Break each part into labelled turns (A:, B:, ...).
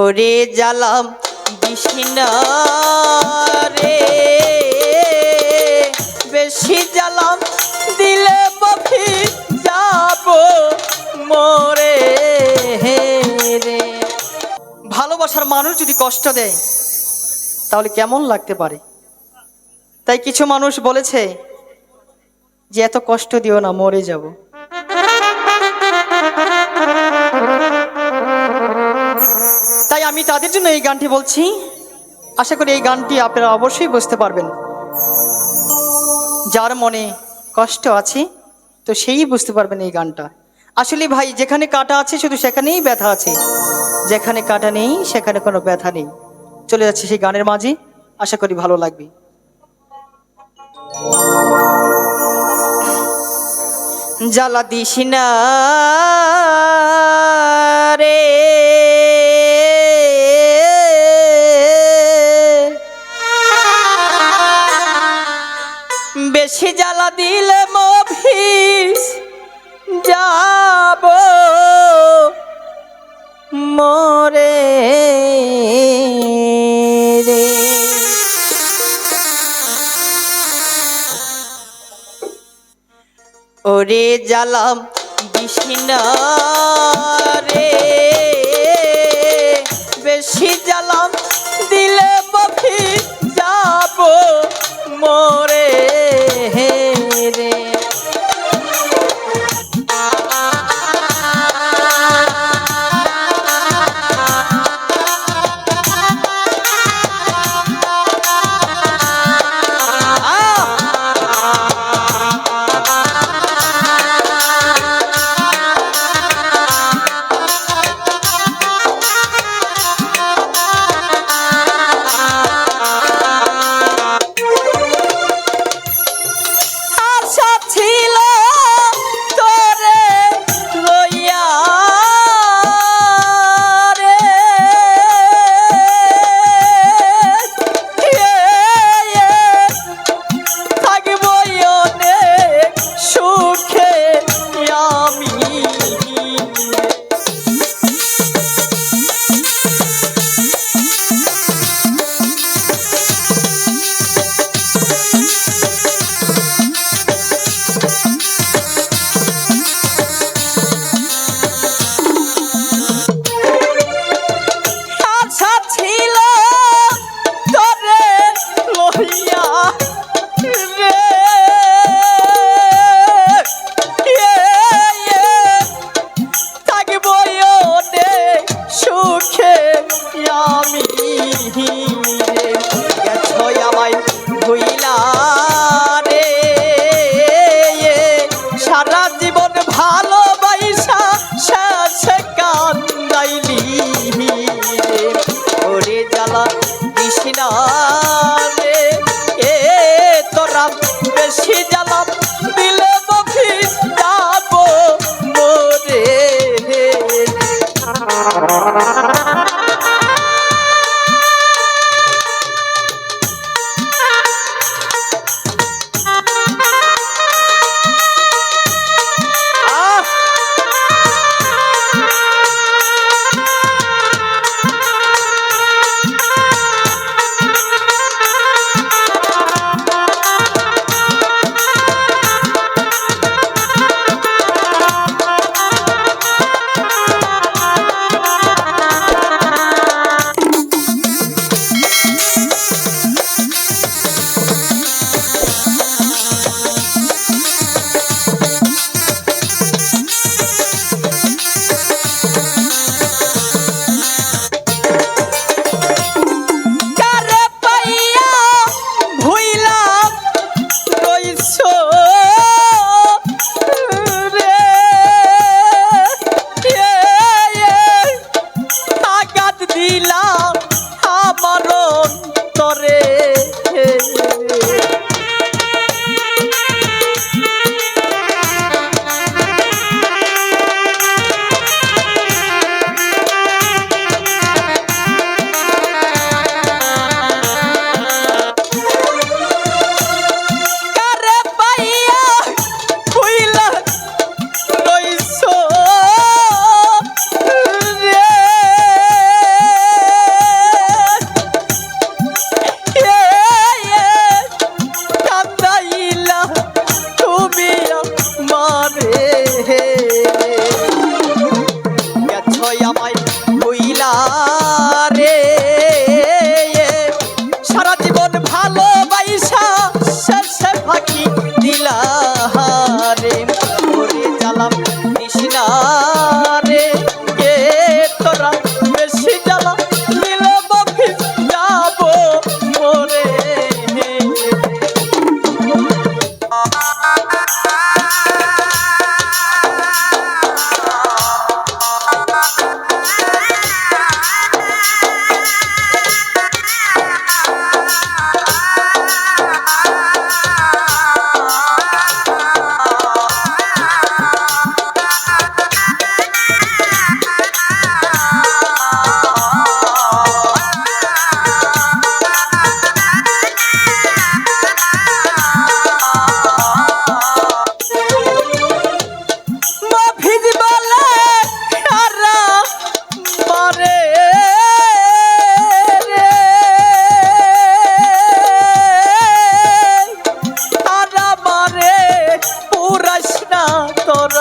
A: ওরে জালাম বিষ্ণা রে। বেশি জালাম দিলে বফি যাব মরে রে। ভালোবাসার মানুষ যদি কষ্ট দেয়, তাহলে কেমন লাগতে পারে? তাই কিছু মানুষ বলেছে যে, এত কষ্ট দিও না, মরে যাব। আমি তাদের জন্য এই গানটি বলছি। আশা করি এই গানটি আপনারা অবশ্যই বুঝতে পারবেন। যার মনে কষ্ট আছে, তো সেই বুঝতে পারবেন এই গানটা। আসলে ভাই, যেখানে কাটা আছে, শুধু সেখানেই ব্যথা আছে। যেখানে কাটা নেই, সেখানে কোনো ব্যথা নেই। চলে যাচ্ছে সেই গানের মাঝে। আশা করি ভালো লাগবে। জ্বালা দিস না রে। বেশি জ্বালা দিলে মভিস যাব মরে রে। ওরে জালাম বিষ্ণা রে। বেশি জালাম দিলে বফি যাব মরে কৃষ্ণা Yeah, yeah.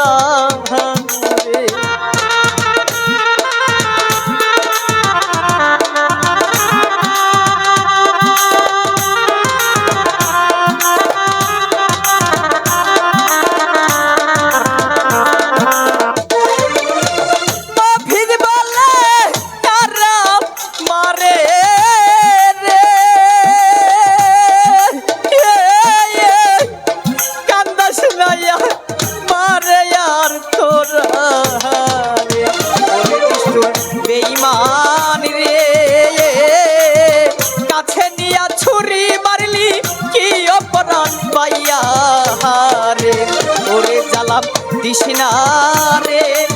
A: 啊 পাইয়া হারে ওরে জ্বালাম দিস না রে।